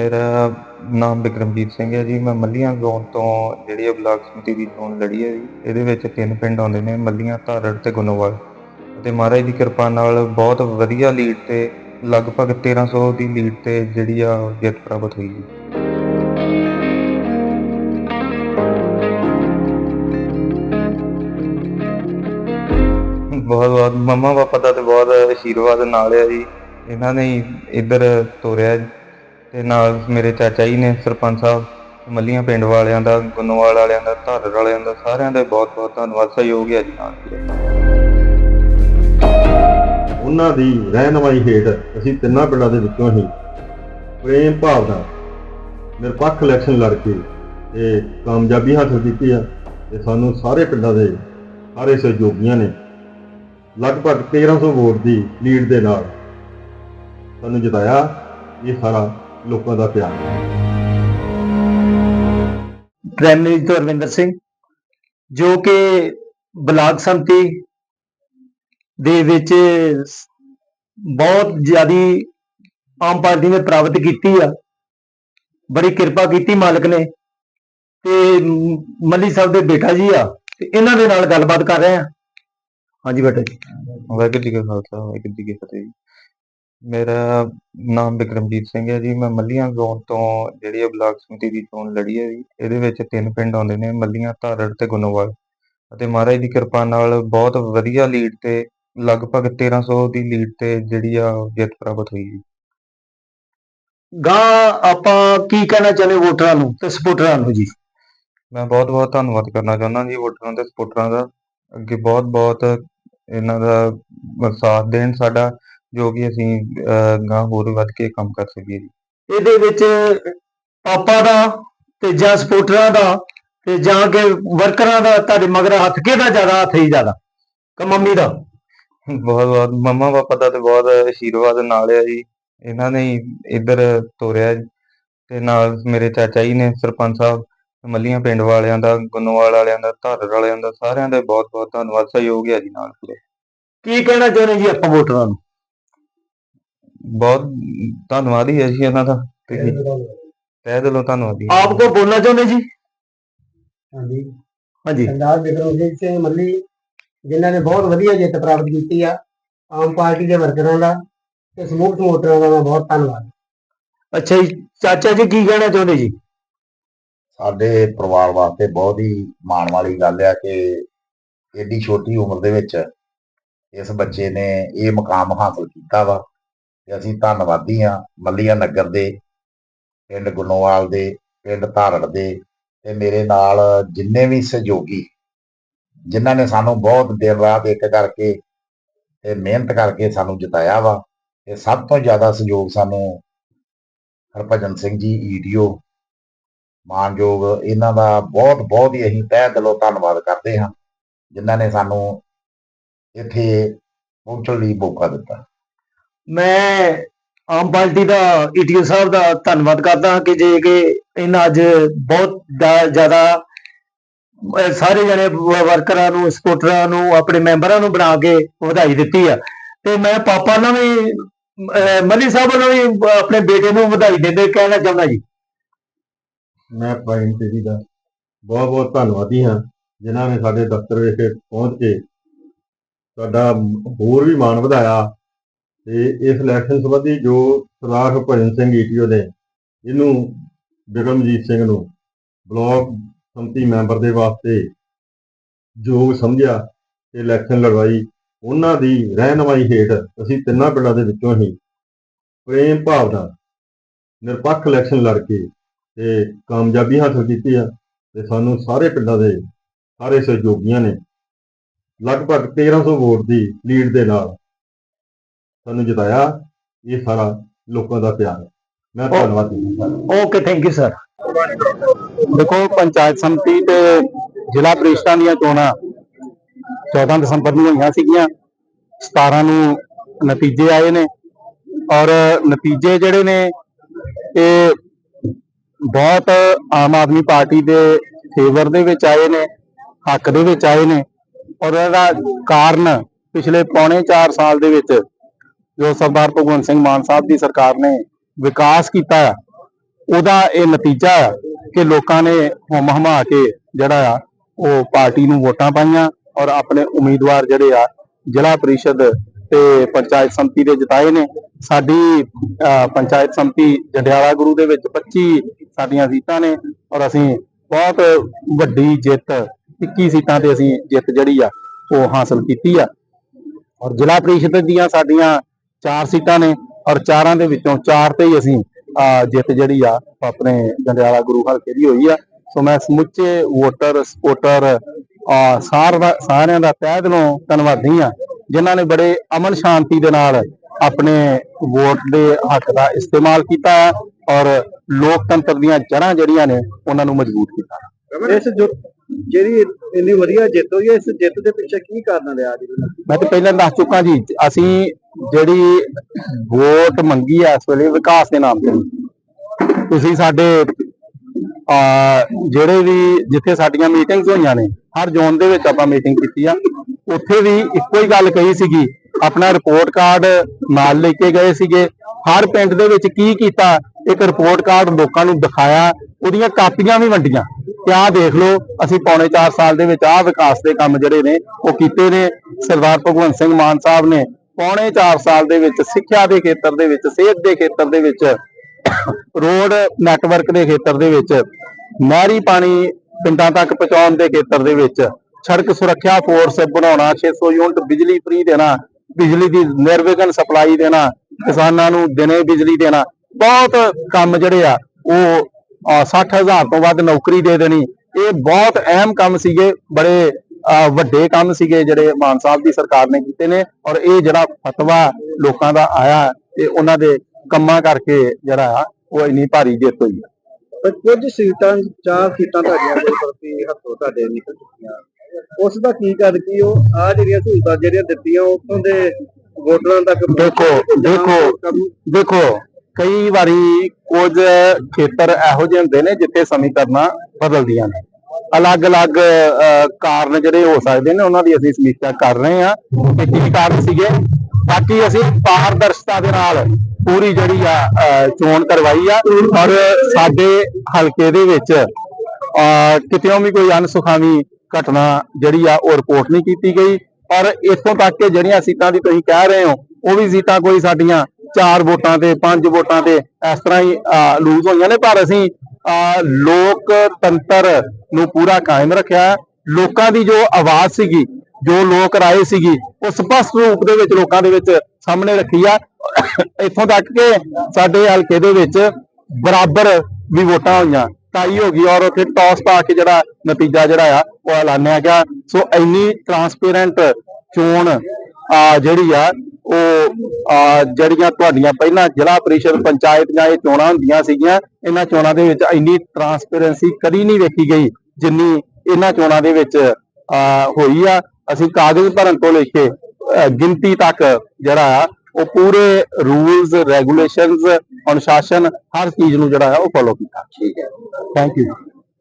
ਮੇਰਾ ਨਾਮ ਬਿਕਰਮਜੀਤ ਸਿੰਘ ਹੈ ਜੀ। ਮੈਂ ਮੱਲੀਆਂ ਜ਼ੋਨ ਤੋਂ ਜਿਹੜੀ ਹੈ ਬਲਾਕ ਸਮਿਤੀ ਦੀ ਚੋਣ ਲੜੀ ਹੈ ਜੀ। ਇਹਦੇ ਵਿੱਚ ਤਿੰਨ ਪਿੰਡ ਆਉਂਦੇ ਨੇ, ਮੱਲੀਆਂ, ਧਾਰੜ ਤੇ ਗੁਨੋਵਾਲ। ਅਤੇ ਮਹਾਰਾਜ ਦੀ ਕਿਰਪਾ ਨਾਲ ਬਹੁਤ ਵਧੀਆ ਲੀਡ ਤੇ ਲਗਭਗ 1300 ਦੀ ਲੀਡ ਤੇ ਜਿਹੜੀ ਆ ਉਹ ਜਿੱਤ ਪ੍ਰਾਪਤ ਹੋਈ ਜੀ। ਬਹੁਤ ਬਹੁਤ ਮੰਮਾ ਪਾਪਾ ਦਾ ਤੇ ਬਹੁਤ ਆਸ਼ੀਰਵਾਦ ਨਾਲ ਆ ਜੀ। ਇਹਨਾਂ ਨੇ ਇੱਧਰ ਤੋਰਿਆ ਤੇ ਨਾਲ ਮੇਰੇ ਚਾਚਾ ਜੀ ਨੇ ਸਰਪੰਚ ਸਾਹਿਬ, ਮੱਲੀਆਂ ਪਿੰਡ ਵਾਲਿਆਂ ਦਾ, ਗੁੰਨਵਾਲ ਵਾਲਿਆਂ ਦਾ, ਧਾਰੜ ਵਾਲਿਆਂ ਦਾ, ਸਾਰਿਆਂ ਦਾ ਬਹੁਤ ਬਹੁਤ ਧੰਨਵਾਦ, ਸਹਿਯੋਗ ਹੈ ਜੀ ਨਾਲ। ਉਹਨਾਂ ਦੀ ਰਹਿਨਮਾਈ ਹੇਠ ਅਸੀਂ ਤਿੰਨਾਂ ਪਿੰਡਾਂ ਦੇ ਵਿੱਚੋਂ ਹੀ ਪ੍ਰੇਮ ਭਾਵਨਾ, ਨਿਰਪੱਖ ਇਲੈਕਸ਼ਨ ਲੜ ਕੇ ਤੇ ਕਾਮਯਾਬੀ ਹਾਸਲ ਕੀਤੀ ਆ ਤੇ ਸਾਨੂੰ ਸਾਰੇ ਪਿੰਡਾਂ ਦੇ ਸਾਰੇ ਸਹਿਯੋਗੀਆਂ ਨੇ ਲਗਭਗ 1300 ਵੋਟ ਦੀ ਲੀਡ ਦੇ ਨਾਲ ਸਾਨੂੰ ਜਿਤਾਇਆ। ਇਹ ਸਾਰਾ ਲੋਕਾਂ ਦਾ ਪਿਆਰ ਹੈ ਪ੍ਰਾਇਮ ਮਿਨਿਸਟਰ ਅਰਵਿੰਦਰ ਸਿੰਘ ਜੋ ਕਿ ਬਲਾਕ ਸੰਮਤੀ ਦੇ ਵਿੱਚ ਬਹੁਤ ਜ਼ਿਆਦੀ ਆਮ ਪਾਰਟੀ ਨੇ ਪ੍ਰਾਪਤ ਕੀਤੀ ਆ ਬੜੀ ਕਿਰਪਾ ਕੀਤੀ ਮਾਲਕ ਨੇ ਤੇ ਮੱਲੀ ਸਾਹਿਬ ਦੇ ਬੇਟਾ ਜੀ ਆ ਤੇ ਇਹਨਾਂ ਦੇ ਨਾਲ ਗੱਲਬਾਤ ਕਰ ਰਹੇ ਆ। ਹਾਂਜੀ ਬੇਟਾ ਜੀ। ਵਾਹਿਗੁਰੂ ਜੀ ਕਾ ਖਾਲਸਾ ਵਾਹਿਗੁਰੂ ਜੀ ਕੀ ਫਤਿਹ ਜੀ। ਮੇਰਾ ਨਾਮ ਬਿਕਰਮਜੀਤ ਸਿੰਘ ਹੈ ਜੀ। ਮੈਂ ਮੱਲੀਆਂ ਜ਼ੋਨ ਤੋਂ ਜਿਹੜੀ ਹੈ ਬਲਾਕ ਸਮਿਤੀ ਦੀ ਚੋਣ ਲੜੀ ਹੈ ਜੀ। ਇਹਦੇ ਵਿੱਚ ਤਿੰਨ ਪਿੰਡ ਆਉਂਦੇ ਨੇ ਮੱਲੀਆਂ ਧਾਰੜ ਤੇ ਗੁਨੋਵਾਲ। ਅਤੇ ਮਹਾਰਾਜ ਦੀ ਕਿਰਪਾ ਨਾਲ ਬਹੁਤ ਵਧੀਆ ਲੀਡ ਤੇ ਲਗਭਗ 1300 ਦੀ ਲੀਡ ਤੇ ਜਿਹੜੀ ਆ ਜਿੱਤ ਪ੍ਰਾਪਤ ਹੋਈ ਜੀ। ਗਾਂ ਆਪਾਂ ਕੀ ਕਹਿਣਾ ਚਾਹੁੰਦੇ ਵੋਟਰਾਂ ਨੂੰ ਤੇ ਸਪੋਰਟਰਾਂ ਨੂੰ ਜੀ? ਮੈਂ ਬਹੁਤ ਬਹੁਤ ਧੰਨਵਾਦ ਕਰਨਾ ਚਾਹੁੰਦਾ ਜੀ ਵੋਟਰਾਂ ਤੇ ਸਪੋਰਟਰਾਂ ਦਾ। ਅੱਗੇ ਬਹੁਤ ਬਹੁਤ ਇਹਨਾਂ ਦਾ ਸਾਥ ਦੇਣ ਸਾਡਾ। ਜੋ ਕਿ ਅਸੀਂ ਗਾਂ ਹੋਰ ਵੱਧ ਕੇ ਕੰਮ ਕਰ ਸਕੀਏ ਜੀ। ਇਹਦੇ ਵਿੱਚ ਪਾਪਾ ਦਾ ਤੇ ਜਾਂ ਸਪੋਰਟਰਾਂ ਦਾ ਤੇ ਜਾਂ ਕਿ ਵਰਕਰਾਂ ਦਾ ਤੁਹਾਡੇ ਮਗਰ ਹੱਥ ਕਿਹਦਾ ਜ਼ਿਆਦਾ ਹੱਥ ਹੀ ਜ਼ਿਆਦਾ? ਕਿ ਮੰਮੀ ਦਾ? ਬਹੁਤ ਬਹੁਤ ਮੰਮਾ ਪਾਪਾ ਦਾ ਤੇ ਬਹੁਤ ਆਸ਼ੀਰਵਾਦ ਨਾਲ ਆ ਜੀ। ਇਹਨਾਂ ਨੇ ਹੀ ਇੱਧਰ ਤੋਰਿਆ ਤੇ ਨਾਲ ਮੇਰੇ ਚਾਚਾ ਜੀ ਨੇ ਸਰਪੰਚ ਸਾਹਿਬ ਮੱਲੀਆਂ ਪਿੰਡ ਵਾਲਿਆਂ ਦਾ ਗੁੰਨੋਵਾਲ ਵਾਲਿਆਂ ਦਾ ਧਾਰੜ ਵਾਲਿਆਂ ਦਾ ਸਾਰਿਆਂ ਦਾ ਬਹੁਤ ਬਹੁਤ ਧੰਨਵਾਦ ਸਹਿਯੋਗ ਹੈ ਜੀ ਨਾਲ ਪੂਰੇ। ਕੀ ਕਹਿਣਾ ਚਾਹੁੰਦੇ ਜੀ ਆਪਾਂ ਵੋਟਰਾਂ ਨੂੰ? ਬਹੁਤ ਧੰਨਵਾਦ ਹੀ ਹੈ ਜੀ ਇਹਨਾਂ ਦਾ ਤੇ ਜੀ, ਤਹਿ ਦਿਲੋਂ ਧੰਨਵਾਦ ਜੀ। ਆਪ ਕੋ ਬੋਲਣਾ ਚਾਹੁੰਦੇ ਜੀ? ਹਾਂਜੀ। ਹਾਂਜੀ। ਸਰਦਾਰ ਬਿਕਰਮਜੀਤ ਸਿੰਘ ਮੱਲੀ ਜਿਨ੍ਹਾਂ ਨੇ ਬਹੁਤ ਵਧੀਆ ਜਿੱਤ ਪ੍ਰਾਪਤ ਕੀਤੀ ਆ ਆਮ ਪਾਰਟੀ ਦੇ ਵਰਕਰਾਂ ਦਾ ਤੇ ਸਮੂਹ ਵੋਟਰਾਂ ਦਾ ਮੈਂ ਬਹੁਤ ਧੰਨਵਾਦ। ਅੱਛਾ ਜੀ ਚਾਚਾ ਜੀ ਕੀ ਕਹਿਣਾ ਚਾਹੁੰਦੇ ਜੀ? ਸਾਡੇ ਪਰਿਵਾਰ ਵਾਸਤੇ ਬਹੁਤ ਹੀ ਮਾਣ ਵਾਲੀ ਗੱਲ ਆ ਕਿ ਏਡੀ ਛੋਟੀ ਉਮਰ ਦੇ ਵਿੱਚ ਇਸ ਬੱਚੇ ਨੇ ਇਹ ਮੁਕਾਮ ਹਾਸਲ ਕੀਤਾ ਵਾ। ਤੇ ਅਸੀਂ ਧੰਨਵਾਦੀ ਹਾਂ ਮੱਲੀਆ ਨਗਰ ਦੇ, ਪਿੰਡ ਗੁਨੋਵਾਲ ਦੇ, ਪਿੰਡ ਧਾਰੜ ਦੇ ਤੇ ਮੇਰੇ ਨਾਲ ਜਿੰਨੇ ਵੀ ਸਹਿਯੋਗੀ ਜਿਨ੍ਹਾਂ ਨੇ ਸਾਨੂੰ ਬਹੁਤ ਦਿਨ ਰਾਤ ਇੱਕ ਕਰਕੇ ਤੇ ਮਿਹਨਤ ਕਰਕੇ ਸਾਨੂੰ ਜਿਤਾਇਆ ਵਾ ਤੇ ਸਭ ਤੋਂ ਜ਼ਿਆਦਾ ਸਹਿਯੋਗ ਸਾਨੂੰ ਹਰਭਜਨ ਸਿੰਘ ਜੀ ਈਡੀਓ ਮਾਨਯੋਗ ਇਹਨਾਂ ਦਾ ਬਹੁਤ ਬਹੁਤ ਹੀ ਅਸੀਂ ਤਹਿ ਦਿਲੋਂ ਧੰਨਵਾਦ ਕਰਦੇ ਹਾਂ ਜਿਨ੍ਹਾਂ ਨੇ ਸਾਨੂੰ ਇੱਥੇ ਪਹੁੰਚਣ ਲਈ ਮੌਕਾ ਦਿੱਤਾ। ਮੈਂ ਆਮ ਪਾਰਟੀ ਦਾ ਈਟੀਓ ਸਾਹਿਬ ਦਾ ਧੰਨਵਾਦ ਕਰਦਾ ਹਾਂ ਕਿ ਜੇ ਕਿ ਇਹਨਾਂ ਅੱਜ ਬਹੁਤ ਜ਼ਿਆਦਾ ਸਾਰੇ ਜਣੇ ਵਰਕਰਾਂ ਨੂੰ ਸਪੋਰਟਰਾਂ ਨੂੰ, ਆਪਣੇ ਮੈਂਬਰਾਂ ਨੂੰ ਬਣਾ ਕੇ ਵਧਾਈ ਦਿੱਤੀ ਆ। ਤੇ ਮੈਂ ਪਾਪਾ ਨਾਲ ਵੀ, ਅਹ ਸਾਹਿਬ ਨੂੰ ਵੀ ਆਪਣੇ ਬੇਟੇ ਨੂੰ ਵਧਾਈ ਦਿੰਦੇ ਕਹਿਣਾ ਚਾਹੁੰਦਾ ਜੀ। ਮੈਂ ਪ੍ਰਾਈਮ ਟੀਵੀ ਦਾ ਬਹੁਤ ਬਹੁਤ ਧੰਨਵਾਦੀ ਹਾਂ, ਜਿਨ੍ਹਾਂ ਨੇ ਸਾਡੇ ਦਫ਼ਤਰ ਵਿਖੇ ਪਹੁੰਚ ਕੇ ਸਾਡਾ ਹੋਰ ਵੀ ਮਾਣ ਵਧਾਇਆ। ਤੇ ਇਸ ਇਲੈਕਸ਼ਨ ਸੰਬੰਧੀ ਜੋ ਸਰਦਾਰ ਹਰਭਜਨ ਸਿੰਘ ਈਟੀਓ ਨੇ ਇਹਨੂੰ ਬਿਕਰਮਜੀਤ ਸਿੰਘ ਨੂੰ ਬਲਾਕ ਸੰਮਤੀ ਮੈਂਬਰ ਦੇ ਵਾਸਤੇ ਯੋਗ ਸਮਝਿਆ ਤੇ ਇਲੈਕਸ਼ਨ ਲੜਵਾਈ, ਉਹਨਾਂ ਦੀ ਰਹਿਨਮਾਈ ਹੇਠ ਅਸੀਂ ਤਿੰਨਾਂ ਪਿੰਡਾਂ ਦੇ ਵਿੱਚੋਂ ਹੀ ਪ੍ਰੇਮ ਭਾਵਨਾ ਨਿਰਪੱਖ ਇਲੈਕਸ਼ਨ ਲੜ ਕੇ ਤੇ ਕਾਮਯਾਬੀ ਹਾਸਲ ਕੀਤੀ ਆ ਤੇ ਸਾਨੂੰ ਸਾਰੇ ਪਿੰਡਾਂ ਦੇ ਸਾਰੇ ਸਹਿਯੋਗੀਆਂ ਨੇ। ਲਗਭਗ 1300 ਵੋਟ ਦੀ ਲੀਡ ਦੇ ਨਾਲ ਸਾਨੂੰ ਜਿਤਾਇਆ ਇਹ ਸਾਰਾ ਲੋਕਾਂ ਦਾ ਪਿਆਰ ਹੈ। ਮੈਂ ਧੰਨਵਾਦੀ ਹਾਂ ਓਕੇ ਥੈਂਕ ਯੂ ਸਰ ਦੇਖੋ ਪੰਚਾਇਤ ਸਮਿਤੀ ਤੇ ਜ਼ਿਲ੍ਹਾ ਪ੍ਰੀਸ਼ਦਾਂ ਦੀਆਂ ਚੋਣਾਂ 14 ਦਸੰਬਰ ਨੂੰ ਹੋਈਆਂ ਸੀਗੀਆਂ। 17 ਨੂੰ ਨਤੀਜੇ ਆਏ ਨੇ ਔਰ ਨਤੀਜੇ ਜਿਹੜੇ ਨੇ ਇਹ ਬਹੁਤ ਆਮ ਆਦਮੀ ਪਾਰਟੀ ਦੇ ਫੇਵਰ ਦੇ ਵਿੱਚ ਆਏ ਨੇ ਹੱਕ ਦੇ ਵਿੱਚ ਆਏ ਨੇ ਔਰ ਇਹਦਾ ਕਾਰਨ ਪਿਛਲੇ ਪੌਣੇ 4 ਸਾਲ ਦੇ ਵਿੱਚ ਜੋ ਸਰਦਾਰ ਭਗਵੰਤ ਸਿੰਘ ਮਾਨ ਸਾਹਿਬ ਦੀ ਸਰਕਾਰ ਨੇ ਵਿਕਾਸ ਕੀਤਾ ਆ ਉਹਦਾ ਇਹ ਨਤੀਜਾ ਆ ਕਿ ਲੋਕਾਂ ਨੇ ਹੁਮ ਹਮਾ ਕੇ ਜਿਹੜਾ ਆ ਉਹ ਪਾਰਟੀ ਨੂੰ ਵੋਟਾਂ ਪਾਈਆਂ ਔਰ ਆਪਣੇ ਉਮੀਦਵਾਰ ਜਿਹੜੇ ਆ ਜ਼ਿਲ੍ਹਾ ਪ੍ਰੀਸ਼ਦ ਤੇ ਪੰਚਾਇਤ ਸੰਮਤੀ ਦੇ ਜਿਤਾਏ ਨੇ। ਸਾਡੀ ਅਹ, ਪੰਚਾਇਤ ਸੰਮਤੀ ਜੰਡਿਆਲਾ ਗੁਰੂ ਦੇ ਵਿੱਚ 25 ਸਾਡੀਆਂ ਸੀਟਾਂ ਨੇ ਔਰ ਅਸੀਂ ਬਹੁਤ ਵੱਡੀ ਜਿੱਤ 21 ਸੀਟਾਂ ਤੇ ਅਸੀਂ ਜਿੱਤ ਜਿਹੜੀ ਆ ਉਹ ਹਾਸਲ ਕੀਤੀ ਆ। ਔਰ ਜ਼ਿਲ੍ਹਾ ਪ੍ਰੀਸ਼ਦ ਦੀਆਂ ਸਾਡੀਆਂ ਚਾਰ ਸੀਟਾਂ ਨੇ ਔਰ ਚਾਰਾਂ ਦੇ ਵਿੱਚੋਂ ਚਾਰ ਤੇ ਹੀ ਅਸੀਂ ਜਿੱਤ ਜਿਹੜੀ ਆ ਆਪਣੇ ਜੰਡਿਆਲਾ ਗੁਰੂ ਹਲਕੇ ਦੀ ਹੋਈ ਆ। ਸੋ ਮੈਂ ਸਮੁੱਚੇ ਵੋਟਰ ਸਪੋਰਟਰ ਸਾਰਿਆਂ ਦਾ ਤਹਿ ਦਿਲੋਂ ਧੰਨਵਾਦੀ ਆ ਜਿਨ੍ਹਾਂ ਨੇ ਬੜੇ ਅਮਨ ਸ਼ਾਂਤੀ ਦੇ ਨਾਲ ਆਪਣੇ ਵੋਟ ਦੇ ਹੱਕ ਦਾ ਇਸਤੇਮਾਲ ਕੀਤਾ ਔਰ ਲੋਕਤੰਤਰ ਦੀਆਂ ਜੜ੍ਹਾਂ ਜਿਹੜੀਆਂ ਨੇ ਉਹਨਾਂ ਨੂੰ ਮਜ਼ਬੂਤ ਕੀਤਾ। ਇਸ ਜੋ ਜਿਹੜੀ ਇੰਨੀ ਵਧੀਆ ਜਿੱਤ ਹੋਈ ਹੈ ਇਸ ਜਿੱਤ ਦੇ ਪਿੱਛੇ ਕੀ ਕਾਰਨ ਰਿਹਾ ਜੀ ਮੈਂ ਤਾਂ ਪਹਿਲਾਂ ਦੱਸ ਚੁੱਕਾ ਜੀ ਅਸੀਂ ਜਿਹੜੀ ਵੋਟ ਮੰਗੀ ਹੈ ਇਸ ਵੇਲੇ ਵਿਕਾਸ ਦੇ ਨਾਮ ਤੇ। ਤੁਸੀਂ ਸਾਡੇ ਆ ਜਿਹੜੇ ਵੀ ਜਿੱਥੇ ਸਾਡੀਆਂ ਮੀਟਿੰਗਸ ਹੋਈਆਂ ਨੇ, ਹਰ ਜ਼ੋਨ ਦੇ ਵਿੱਚ ਆਪਾਂ ਮੀਟਿੰਗ ਕੀਤੀ ਆ। ਉੱਥੇ ਵੀ ਇੱਕੋ ਹੀ ਗੱਲ ਕਹੀ ਸੀਗੀ, ਆਪਣਾ ਰਿਪੋਰਟ ਕਾਰਡ ਨਾਲ ਲੈ ਕੇ ਗਏ ਸੀਗੇ। ਹਰ ਪਿੰਡ ਦੇ ਵਿੱਚ ਕੀ ਕੀਤਾ, ਇੱਕ ਰਿਪੋਰਟ ਕਾਰਡ ਲੋਕਾਂ ਨੂੰ ਦਿਖਾਇਆ, ਉਹਦੀਆਂ ਕਾਪੀਆਂ ਵੀ ਵੰਡੀਆਂ। ਕਿ ਆਹ ਦੇਖ ਲਓ, ਅਸੀਂ ਪੌਣੇ 4 ਸਾਲ ਦੇ ਵਿੱਚ ਆਹ ਵਿਕਾਸ ਦੇ ਕੰਮ ਜਿਹੜੇ ਨੇ, ਉਹ ਕੀਤੇ ਨੇ। ਸਰਦਾਰ ਭਗਵੰਤ ਸਿੰਘ ਮਾਨ ਸਾਹਿਬ ਨੇ ਪੌਣੇ 4 ਸਾਲ ਦੇ ਵਿੱਚ ਸਿੱਖਿਆ ਦੇ ਖੇਤਰ ਦੇ ਵਿੱਚ, ਸਿਹਤ ਦੇ ਖੇਤਰ ਦੇ ਵਿੱਚ, ਰੋਡ ਨੈਟਵਰਕ ਦੇ ਖੇਤਰ ਦੇ ਵਿੱਚ, ਨਹਿਰੀ ਪਾਣੀ ਪਿੰਡਾਂ ਤੱਕ ਪਹੁੰਚਾਉਣ ਦੇ ਖੇਤਰ ਦੇ ਵਿੱਚ, ਸੜਕ ਸੁਰੱਖਿਆ ਫੋਰਸ ਬਣਾਉਣਾ 600 ਯੂਨਿਟ ਬਿਜਲੀ ਫ੍ਰੀ ਦੇਣਾ, ਬਿਜਲੀ ਦੀ ਨਿਰਵਿਘਨ ਸਪਲਾਈ ਦੇਣਾ, ਕਿਸਾਨਾਂ ਨੂੰ ਦਿਨੇ ਬਿਜਲੀ ਦੇਣਾ, ਬਹੁਤ ਕੰਮ ਜਿਹੜੇ ਆ, ਉਹ, ਅਹ 60000 ਤੋਂ ਵੱਧ ਨੌਕਰੀ ਦੇ ਦੇਣੀ, ਇਹ ਬਹੁਤ ਅਹਿਮ ਕੰਮ ਸੀਗੇ, ਬੜੇ ਵੱਡੇ ਕੰਮ ਸੀਗੇ ਜਿਹੜੇ ਮਾਨ ਸਾਹਿਬ ਦੀ ਸਰਕਾਰ ਨੇ ਕੀਤੇ ਨੇ ਔਰ ਇਹ ਜਿਹੜਾ ਫਤਵਾ ਲੋਕਾਂ ਦਾ ਆਇਆ ਤੇ ਉਹਨਾਂ ਦੇ ਕੰਮਾਂ ਕਰਕੇ ਜਿਹੜਾ ਉਹ ਇੰਨੀ ਭਾਰੀ ਜਿੱਤ ਹੋਈ ਪਰ ਕੁਝ ਸੀਟਾਂ ਚਾਰ ਸੀਟਾਂ ਤੁਹਾਡੀਆਂ ਦੇ ਪ੍ਰਤੀ ਹੱਥੋਂ ਤੁਹਾਡੇ ਨਿਕਲ ਚੁੱਕੀਆਂ ਉਸ ਦਾ ਕੀ ਕਰ ਕੀ ਉਹ ਆ ਜਿਹੜੀਆਂ ਸਹੂਲਤਾਂ ਜਿਹੜੀਆਂ ਦਿੱਤੀਆਂ ਉੱਥੋਂ ਦੇ ਵੋਟਰਾਂ ਤੱਕ ਦੇਖੋ ਦੇਖੋ ਦੇਖੋ ਕਈ ਵਾਰੀ ਕੁਝ ਖੇਤਰ ਇਹੋ ਜਿਹੇ ਹੁੰਦੇ ਨੇ ਜਿੱਥੇ ਸਮੀਕਰਨਾਂ ਬਦਲਦੀਆਂ ਨੇ। ਅਲੱਗ-ਅਲੱਗ ਕਾਰਨ ਜਿਹੜੇ ਹੋ ਸਕਦੇ ਨੇ ਉਹਨਾਂ ਦੀ ਅਸੀਂ ਸਮੀਖਿਆ ਕਰ ਰਹੇ ਹਾਂ ਕਿ ਕੀ ਕਾਰਨ ਸੀਗੇ। ਬਾਕੀ ਅਸੀਂ ਪਾਰਦਰਸ਼ਤਾ ਦੇ ਨਾਲ ਪੂਰੀ ਜਿਹੜੀ ਆ ਚੋਣ ਕਰਵਾਈ ਆ। ਔਰ ਸਾਡੇ ਹਲਕੇ ਦੇ ਵਿੱਚ ਅਹ, ਕਿਤੇੋਂ ਵੀ ਕੋਈ ਅਨਸੁਖਾਵੀ ਘਟਨਾ ਜਿਹੜੀ ਆ ਉਹ ਰਿਪੋਰਟ ਨਹੀਂ ਕੀਤੀ ਗਈ। ਔਰ ਇੱਥੋਂ ਤੱਕ ਕਿ ਜਿਹੜੀਆਂ ਸੀਟਾਂ ਦੀ ਤੁਸੀਂ ਕਹਿ ਰਹੇ ਹੋ ਉਹ ਵੀ ਸੀਟਾਂ ਕੋਈ ਸਾਡੀਆਂ ਚਾਰ ਵੋਟਾਂ ਤੇ ਪੰਜ ਵੋਟਾਂ ਤੇ ਇਸ ਤਰ੍ਹਾਂ ਹੀ ਲੂਜ਼ ਹੋਈਆਂ ਨੇ। ਪਰ ਅਸੀਂ ਲੋਕਤੰਤਰ ਨੂੰ ਪੂਰਾ ਕਾਇਮ ਰੱਖਿਆ ਲੋਕਾਂ ਦੀ ਜੋ ਆਵਾਜ਼ ਸੀਗੀ, ਜੋ ਲੋਕ ਰਾਏ ਸੀਗੀ, ਉਹ ਸਪਸ਼ਟ ਰੂਪ ਦੇ ਵਿੱਚ ਲੋਕਾਂ ਦੇ ਵਿੱਚ ਸਾਹਮਣੇ ਰੱਖੀ ਆ। ਇੱਥੋਂ ਤੱਕ ਕਿ ਸਾਡੇ ਹਲਕੇ ਦੇ ਵਿੱਚ ਬਰਾਬਰ ਵੀ ਵੋਟਾਂ ਹੋਈਆਂ। ਟਾਈ ਹੋ ਗਈ ਔਰ ਉੱਥੇ ਟੌਸ ਪਾ ਕੇ ਜਿਹੜਾ ਨਤੀਜਾ ਜਿਹੜਾ ਆ, ਉਹ ਐਲਾਨਿਆ ਗਿਆ। ਸੋ ਇੰਨੀ ਟਰਾਂਸਪੇਰੈਂਟ ਚੋਣ ਆ ਜਿਹੜੀ ਆ ਉਹ ਜਿਹੜੀਆਂ ਤੁਹਾਡੀਆਂ ਪਹਿਲਾਂ ਜ਼ਿਲ੍ਹਾ ਪਰਿਸ਼ਦ ਪੰਚਾਇਤ ਜਾਂ ਇਹ ਚੋਣਾਂ ਹੁੰਦੀਆਂ ਸੀਗੀਆਂ ਇਹਨਾਂ ਚੋਣਾਂ ਦੇ ਵਿੱਚ ਇੰਨੀ ਟਰਾਂਸਪੇਰੈਂਸੀ ਕਦੀ ਨਹੀਂ ਵੇਖੀ ਗਈ ਜਿੰਨੀ ਇਹਨਾਂ ਚੋਣਾਂ ਦੇ ਵਿੱਚ ਆ ਹੋਈ ਆ। ਅਸੀਂ ਕਾਗਜ਼ ਭਰਨ ਤੋਂ ਲੈ ਕੇ ਗਿਣਤੀ ਤੱਕ ਜਿਹੜਾ ਉਹ ਪੂਰੇ ਰੂਲਸ ਰੈਗੂਲੇਸ਼ਨਸ ਅਨੁਸ਼ਾਸਨ ਹਰ ਚੀਜ਼ ਨੂੰ ਜਿਹੜਾ ਆ ਉਹ ਫੋਲੋ ਕੀਤਾ। ਠੀਕ ਹੈ। Thank you